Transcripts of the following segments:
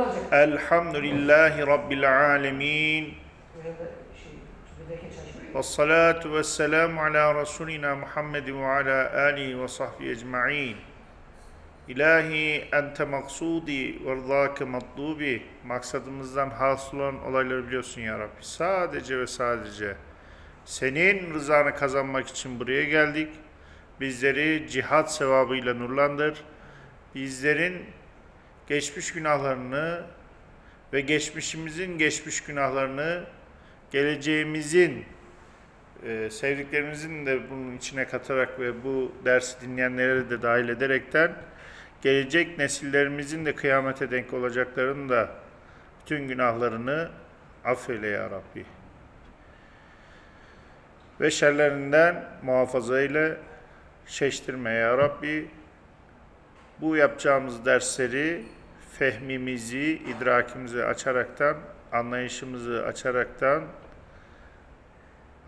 Alacak. Elhamdülillahi rabbil alamin. Buraya da şey, tübedeki çalışmıyor. Ve salatu ve selamu ala Resulina Muhammed ve ala alihi ve sahbihi ecma'in. İlahi ente maksudi ve rızake matlubi. Maksadımızdan hasıl olan olayları biliyorsun ya Rabbi. Sadece ve sadece senin rızanı kazanmak için buraya geldik. Bizleri cihat sevabıyla nurlandır. Bizlerin geçmiş günahlarını ve geçmişimizin geçmiş günahlarını geleceğimizin e, sevdiklerimizin de bunun içine katarak ve bu dersi dinleyenleri de dahil ederekten gelecek nesillerimizin de kıyamete denk olacaklarının da bütün günahlarını affeyle ya Rabbi. Ve şerlerinden muhafaza ile şeştirme ya Rabbi. Bu yapacağımız dersleri fehmimizi, idrakimizi açaraktan, anlayışımızı açaraktan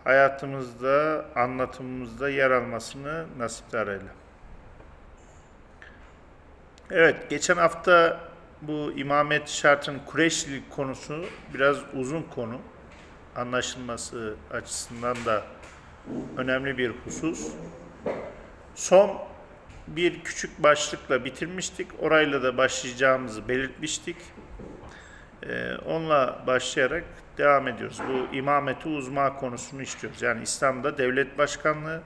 hayatımızda, anlatımımızda yer almasını nasipler eyle. Evet, geçen hafta bu imamet şartının Kureyşlilik konusu biraz uzun konu. Anlaşılması açısından da önemli bir husus. Son bir küçük başlıkla bitirmiştik. Orayla da başlayacağımızı belirtmiştik. Ee, onunla başlayarak devam ediyoruz. Bu imameti uzma konusunu işliyoruz. Yani İslam'da devlet başkanlığı,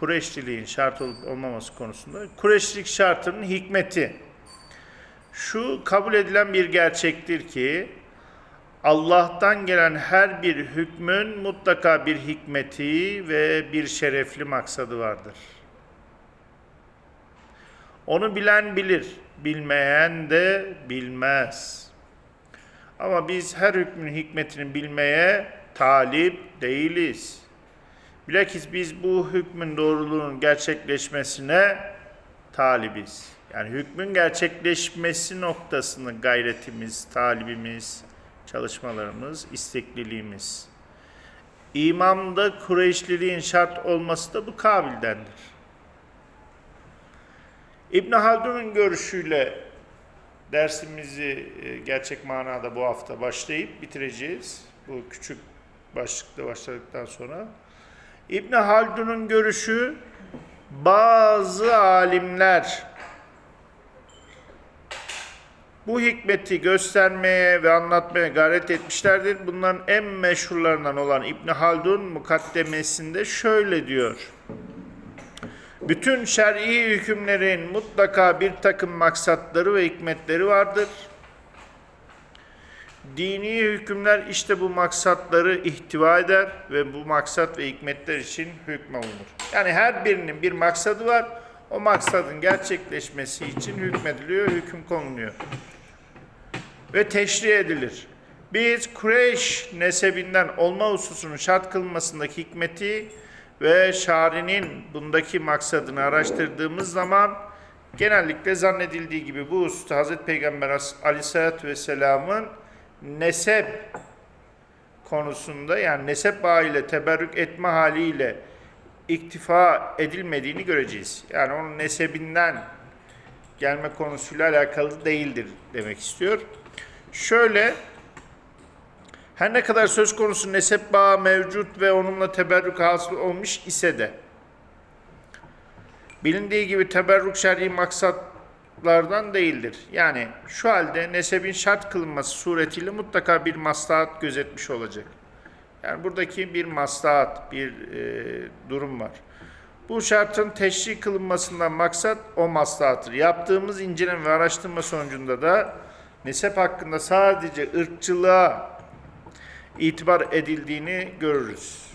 Kureyşliliğin şart olup olmaması konusunda. Kureyşlilik şartının hikmeti. Şu kabul edilen bir gerçektir ki Allah'tan gelen her bir hükmün mutlaka bir hikmeti ve bir şerefli maksadı vardır. Onu bilen bilir, bilmeyen de bilmez. Ama biz her hükmün hikmetini bilmeye talip değiliz. Bilakis biz bu hükmün doğruluğunun gerçekleşmesine talibiz. Yani hükmün gerçekleşmesi noktasında gayretimiz, talibimiz, çalışmalarımız, istekliliğimiz. İmamda Kureyşliliğin şart olması da bu kabildendir. İbn Haldun'un görüşüyle dersimizi e, gerçek manada bu hafta başlayıp bitireceğiz. Bu küçük başlıkta başladıktan sonra. İbn Haldun'un görüşü bazı alimler bu hikmeti göstermeye ve anlatmaya gayret etmişlerdir. Bunların en meşhurlarından olan İbn Haldun mukaddemesinde şöyle diyor. Bütün şer'i hükümlerin mutlaka bir takım maksatları ve hikmetleri vardır. Dini hükümler işte bu maksatları ihtiva eder ve bu maksat ve hikmetler için hükmolunur. Yani her birinin bir maksadı var. O maksadın gerçekleşmesi için hükmediliyor, hüküm konuluyor. Ve teşri edilir. Biz Kureyş nesebinden olma hususunun şart kılınmasındaki hikmeti ve şarinin bundaki maksadını araştırdığımız zaman genellikle zannedildiği gibi bu hususta Hazreti Peygamber Aleyhisselatü Vesselam'ın nesep konusunda yani nesep bağıyla teberrük etme haliyle iktifa edilmediğini göreceğiz. Yani onun nesebinden gelme konusuyla alakalı değildir demek istiyor. Şöyle her ne kadar söz konusu nesep bağı mevcut ve onunla teberrük hasıl olmuş ise de bilindiği gibi teberrük şer'i maksatlardan değildir. Yani şu halde nesebin şart kılınması suretiyle mutlaka bir maslahat gözetmiş olacak. Yani buradaki bir maslahat, bir e, durum var. Bu şartın teşri kılınmasından maksat o maslahattır. Yaptığımız inceleme ve araştırma sonucunda da nesep hakkında sadece ırkçılığa itibar edildiğini görürüz.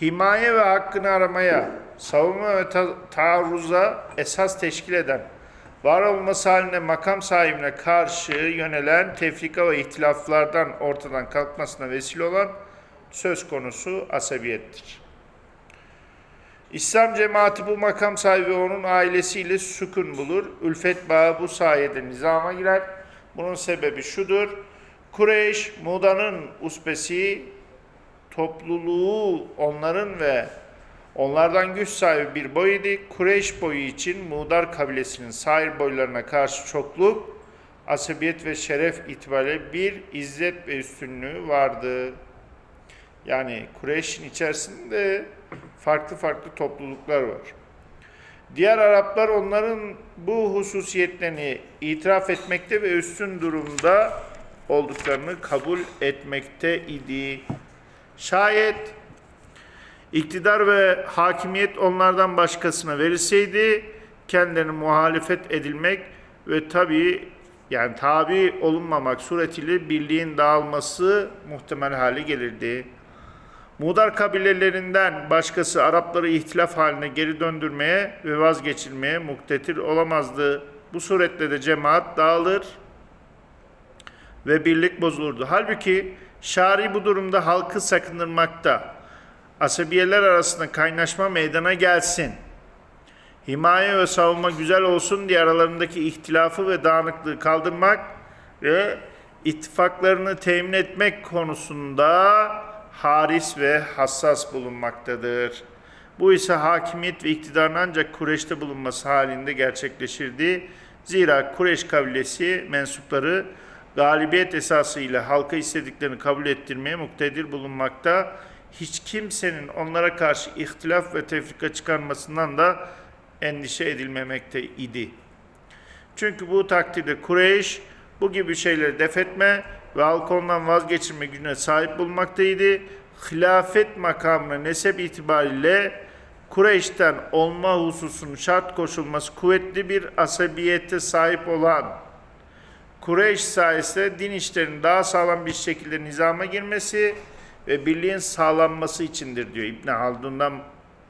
Himaye ve hakkını aramaya, savunma ve ta- taarruza esas teşkil eden, var olması haline makam sahibine karşı yönelen tefrika ve ihtilaflardan ortadan kalkmasına vesile olan söz konusu asabiyettir. İslam cemaati bu makam sahibi onun ailesiyle sükun bulur. Ülfet bağı bu sayede nizama girer. Bunun sebebi şudur. Kureyş, Muda'nın usbesi, topluluğu onların ve Onlardan güç sahibi bir boy idi. Kureyş boyu için Mudar kabilesinin sair boylarına karşı çokluk, asabiyet ve şeref itibariyle bir izzet ve üstünlüğü vardı. Yani Kureyş'in içerisinde farklı farklı topluluklar var. Diğer Araplar onların bu hususiyetlerini itiraf etmekte ve üstün durumda olduklarını kabul etmekte idi. Şayet iktidar ve hakimiyet onlardan başkasına verilseydi kendilerine muhalefet edilmek ve tabi yani tabi olunmamak suretiyle birliğin dağılması muhtemel hale gelirdi. Mudar kabilelerinden başkası Arapları ihtilaf haline geri döndürmeye ve vazgeçilmeye muktedir olamazdı. Bu suretle de cemaat dağılır ve birlik bozulurdu. Halbuki şari bu durumda halkı sakındırmakta. Asabiyeler arasında kaynaşma meydana gelsin. Himaye ve savunma güzel olsun diye aralarındaki ihtilafı ve dağınıklığı kaldırmak ve ittifaklarını temin etmek konusunda haris ve hassas bulunmaktadır. Bu ise hakimiyet ve iktidarın ancak Kureyş'te bulunması halinde gerçekleşirdi. Zira Kureyş kabilesi mensupları galibiyet esasıyla halka istediklerini kabul ettirmeye muktedir bulunmakta. Hiç kimsenin onlara karşı ihtilaf ve tefrika çıkarmasından da endişe edilmemekte idi. Çünkü bu takdirde Kureyş bu gibi şeyleri defetme ve halkı ondan vazgeçirme gücüne sahip bulmaktaydı. Hilafet makamına nesep itibariyle Kureyş'ten olma hususunun şart koşulması kuvvetli bir asabiyete sahip olan Kureyş sayesinde din işlerinin daha sağlam bir şekilde nizama girmesi ve birliğin sağlanması içindir diyor İbn Haldun'dan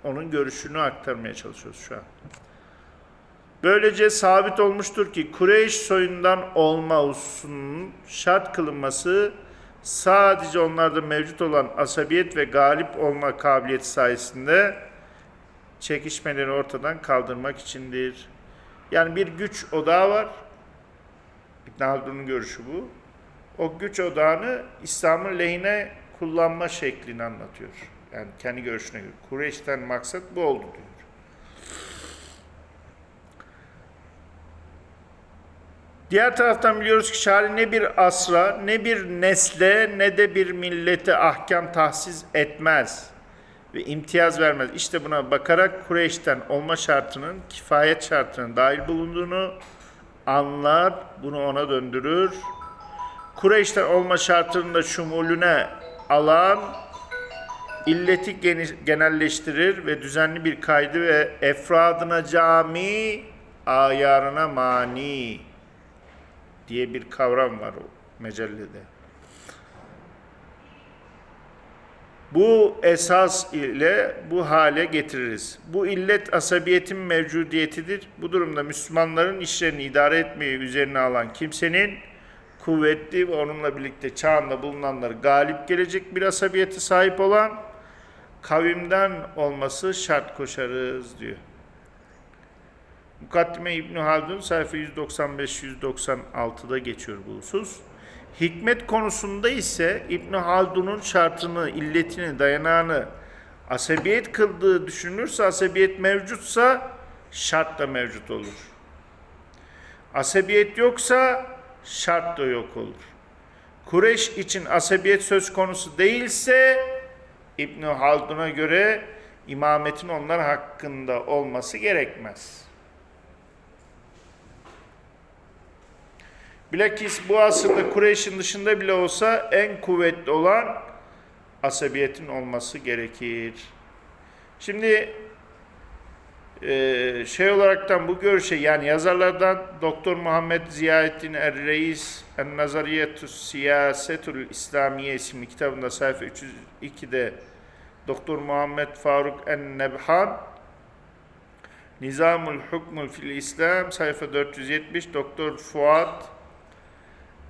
onun görüşünü aktarmaya çalışıyoruz şu an. Böylece sabit olmuştur ki Kureyş soyundan olma hususunun şart kılınması sadece onlarda mevcut olan asabiyet ve galip olma kabiliyeti sayesinde çekişmeleri ortadan kaldırmak içindir. Yani bir güç odağı var. İbn Haldun'un görüşü bu. O güç odağını İslam'ın lehine kullanma şeklini anlatıyor. Yani kendi görüşüne göre. Kureyş'ten maksat bu oldu diyor. Diğer taraftan biliyoruz ki şari ne bir asra, ne bir nesle, ne de bir millete ahkam tahsis etmez ve imtiyaz vermez. İşte buna bakarak Kureyş'ten olma şartının kifayet şartının dahil bulunduğunu anlar, bunu ona döndürür. Kureyş'ten olma şartının da şumulüne alan illeti genelleştirir ve düzenli bir kaydı ve efradına cami, ayarına mani diye bir kavram var o mecellede. Bu esas ile bu hale getiririz. Bu illet asabiyetin mevcudiyetidir. Bu durumda Müslümanların işlerini idare etmeyi üzerine alan kimsenin kuvvetli ve onunla birlikte çağında bulunanlar galip gelecek bir asabiyete sahip olan kavimden olması şart koşarız diyor. Mukaddime İbn Haldun sayfa 195-196'da geçiyor bu husus. Hikmet konusunda ise İbn Haldun'un şartını, illetini, dayanağını asabiyet kıldığı düşünülürse, asabiyet mevcutsa şart da mevcut olur. Asabiyet yoksa şart da yok olur. Kureyş için asabiyet söz konusu değilse İbn Haldun'a göre imametin onlar hakkında olması gerekmez. Bilakis bu asırda Kureyş'in dışında bile olsa en kuvvetli olan asabiyetin olması gerekir. Şimdi e, şey olaraktan bu görüşe yani yazarlardan Doktor Muhammed Ziyaettin Er-Reis En-Nazariyetü Siyasetül İslamiye isimli kitabında sayfa 302'de Doktor Muhammed Faruk En-Nebhan Nizamul Hukmul fil İslam sayfa 470 Doktor Fuat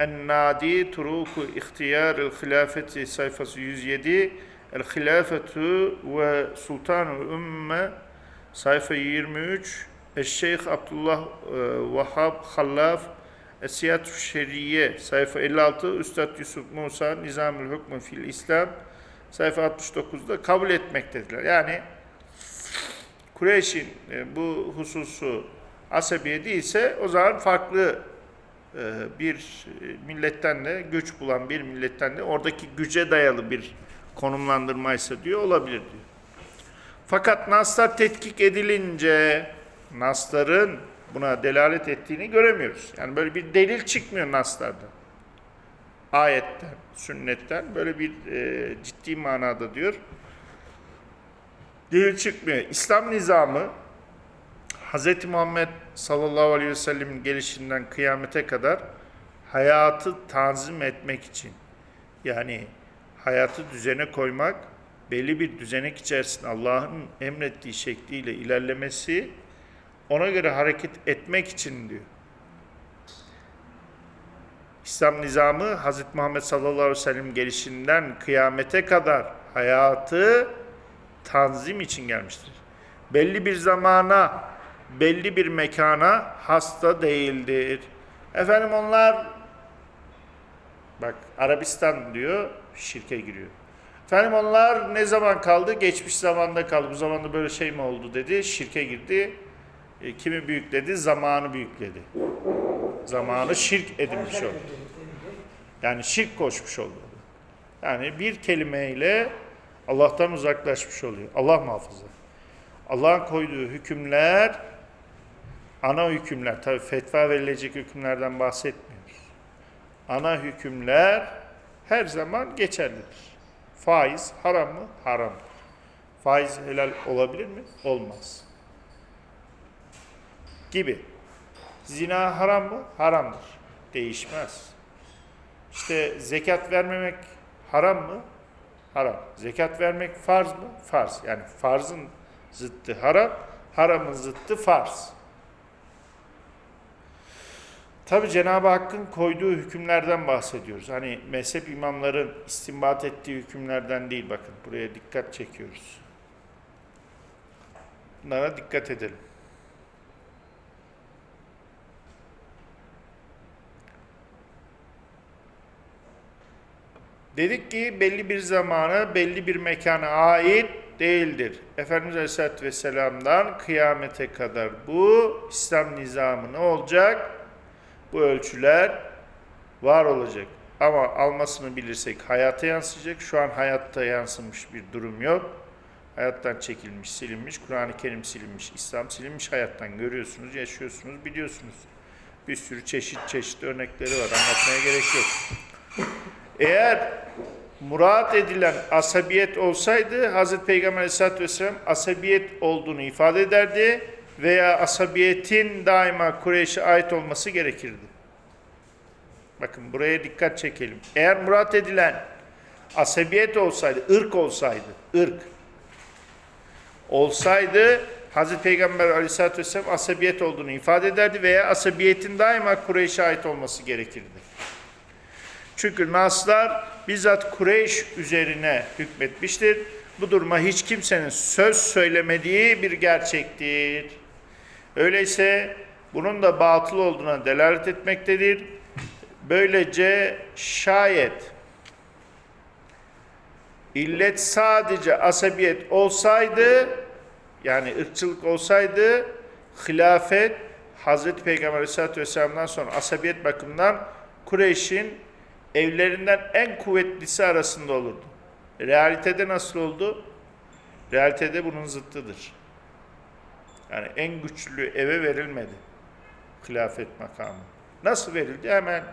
En-Nadi Turuku İhtiyar el-Hilafeti sayfası 107 El-Hilafetu ve Sultanul Ümme sayfa 23 Eşşeyh Abdullah e, Vahhab Hallaf Esiyat Şeriye sayfa 56 Üstad Yusuf Musa Nizamül Hükmü fil İslam sayfa 69'da kabul etmektediler. Yani Kureyş'in e, bu hususu asabiye değilse o zaman farklı bir e, milletten de güç bulan bir milletten de oradaki güce dayalı bir konumlandırmaysa diyor olabilir diyor. Fakat naslar tetkik edilince nasların buna delalet ettiğini göremiyoruz. Yani böyle bir delil çıkmıyor naslardan. Ayetten, sünnetten böyle bir e, ciddi manada diyor. Delil çıkmıyor. İslam nizamı Hz. Muhammed sallallahu aleyhi ve sellemin gelişinden kıyamete kadar hayatı tanzim etmek için yani hayatı düzene koymak, belli bir düzenek içerisinde Allah'ın emrettiği şekliyle ilerlemesi, ona göre hareket etmek için diyor. İslam nizamı Hz. Muhammed sallallahu aleyhi ve sellem gelişinden kıyamete kadar hayatı tanzim için gelmiştir. Belli bir zamana, belli bir mekana hasta değildir. Efendim onlar bak Arabistan diyor şirke giriyor. Efendim onlar ne zaman kaldı? Geçmiş zamanda kaldı. Bu zamanda böyle şey mi oldu dedi. Şirke girdi. E, kimi büyükledi? Zamanı büyükledi. Zamanı şirk edinmiş oldu. Yani şirk koşmuş oldu. Yani bir kelimeyle Allah'tan uzaklaşmış oluyor. Allah muhafaza. Allah'ın koyduğu hükümler ana hükümler. Tabi fetva verilecek hükümlerden bahsetmiyoruz. Ana hükümler her zaman geçerlidir. Faiz haram mı? Haramdır. Faiz helal olabilir mi? Olmaz. Gibi. Zina haram mı? Haramdır. Değişmez. İşte zekat vermemek haram mı? Haram. Zekat vermek farz mı? Farz. Yani farzın zıttı haram, haramın zıttı farz. Tabi Cenab-ı Hakk'ın koyduğu hükümlerden bahsediyoruz. Hani mezhep imamların istinbat ettiği hükümlerden değil bakın. Buraya dikkat çekiyoruz. Bunlara dikkat edelim. Dedik ki belli bir zamana, belli bir mekana ait değildir. Efendimiz Aleyhisselatü Vesselam'dan kıyamete kadar bu İslam nizamı ne olacak? Bu ölçüler var olacak. Ama almasını bilirsek hayata yansıyacak. Şu an hayatta yansımış bir durum yok. Hayattan çekilmiş, silinmiş, Kur'an-ı Kerim silinmiş, İslam silinmiş hayattan görüyorsunuz, yaşıyorsunuz, biliyorsunuz. Bir sürü çeşit çeşit örnekleri var. Anlatmaya gerek yok. Eğer murat edilen asabiyet olsaydı Hz. Peygamber Aleyhisselatü Vesselam asabiyet olduğunu ifade ederdi veya asabiyetin daima Kureyş'e ait olması gerekirdi. Bakın buraya dikkat çekelim. Eğer murat edilen asabiyet olsaydı, ırk olsaydı, ırk olsaydı Hz. Peygamber Aleyhisselatü Vesselam asabiyet olduğunu ifade ederdi veya asabiyetin daima Kureyş'e ait olması gerekirdi. Çünkü Naslar bizzat Kureyş üzerine hükmetmiştir. Bu duruma hiç kimsenin söz söylemediği bir gerçektir. Öyleyse bunun da batıl olduğuna delalet etmektedir. Böylece şayet illet sadece asabiyet olsaydı, yani ırkçılık olsaydı, hilafet Hazreti Peygamber Aleyhisselatü Vesselam'dan sonra asabiyet bakımından Kureyş'in evlerinden en kuvvetlisi arasında olurdu. Realitede nasıl oldu? Realitede bunun zıttıdır. Yani en güçlü eve verilmedi hilafet makamı. Nasıl verildi? Hemen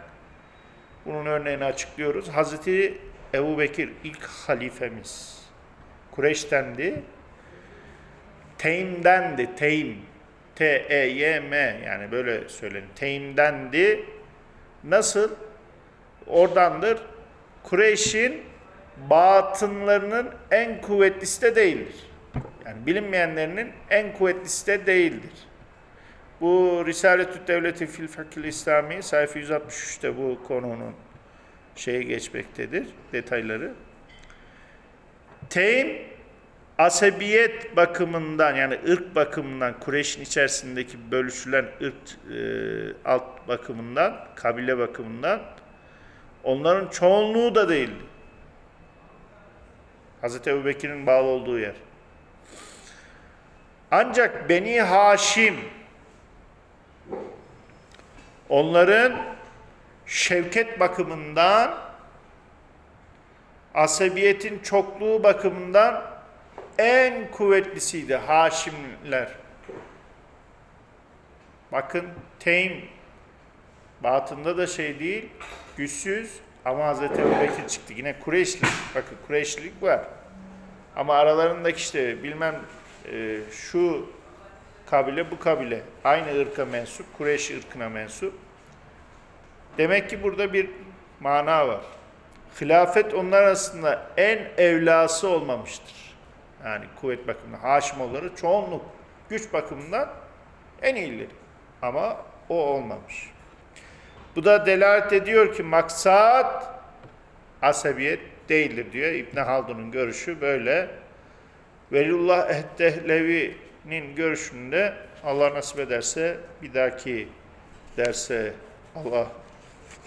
bunun örneğini açıklıyoruz. Hazreti Ebu Bekir ilk halifemiz. Kureyş'tendi. Teym'dendi. Teym. T-E-Y-M yani böyle söyleyin. Teym'dendi. Nasıl? Oradandır. Kureyş'in batınlarının en kuvvetlisi de değildir. Yani bilinmeyenlerinin en kuvvetlisi de değildir. Bu Risaletü Devleti fil Fakil İslami sayfa 163'te bu konunun şeyi geçmektedir, detayları. Teym, asabiyet bakımından yani ırk bakımından, Kureyş'in içerisindeki bölüşülen ırk e, alt bakımından, kabile bakımından onların çoğunluğu da değildi. Hazreti Ebubekir'in bağlı olduğu yer. Ancak Beni Haşim onların şevket bakımından asabiyetin çokluğu bakımından en kuvvetlisiydi Haşimler. Bakın Teym batında da şey değil, güçsüz ama Hazreti Ebu Bekir çıktı. Yine Kureyşlik, bakın Kureyşlik var. Ama aralarındaki işte bilmem e, şu kabile bu kabile aynı ırka mensup, Kureyş ırkına mensup. Demek ki burada bir mana var. Hilafet onlar arasında en evlası olmamıştır. Yani kuvvet bakımından Haşimoğulları çoğunluk güç bakımından en iyileri. Ama o olmamış. Bu da delalet ediyor ki maksat asabiyet değildir diyor. İbn Haldun'un görüşü böyle. Velullah Ehdehlevi'nin görüşünde Allah nasip ederse bir dahaki derse Allah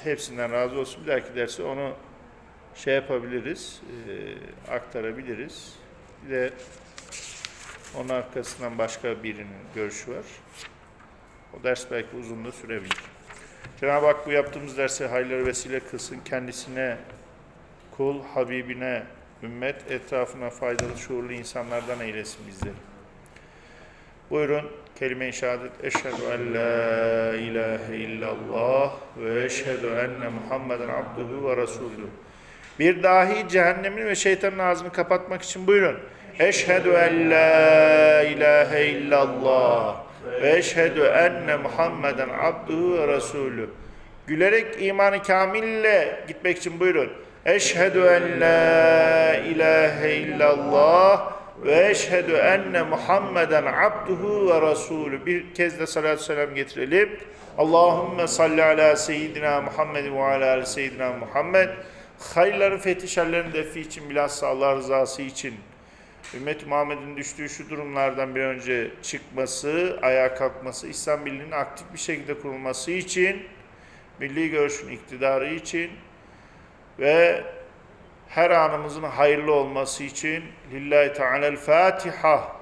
hepsinden razı olsun. Bir dahaki derse onu şey yapabiliriz, e, aktarabiliriz. Bir de onun arkasından başka birinin görüşü var. O ders belki uzun da sürebilir. Cenab-ı Hak bu yaptığımız derse hayırlı vesile kılsın. Kendisine, kul, Habibine, ümmet, etrafına faydalı, şuurlu insanlardan eylesin bizleri. Buyurun kelime-i şehadet. Eşhedü en la ilahe illallah ve eşhedü enne Muhammeden abduhu ve resulühü. Bir dahi cehennemin ve şeytanın ağzını kapatmak için buyurun. Eşhedü en la ilahe illallah ve eşhedü enne Muhammeden abduhu ve resulü. Gülerek imanı kamille gitmek için buyurun. Eşhedü en la ilahe illallah ve eşhedü enne Muhammeden abduhu ve resulü. Bir kez de salatü selam getirelim. Allahümme salli ala seyyidina Muhammed ve ala ali seyyidina Muhammed. Hayırların fethi şerlerin defi için bilhassa Allah rızası için Ümmet Muhammed'in düştüğü şu durumlardan bir önce çıkması, ayağa kalkması, İslam Birliği'nin aktif bir şekilde kurulması için, milli görüşün iktidarı için ve her anımızın hayırlı olması için Lillahi Teala'l Fatiha.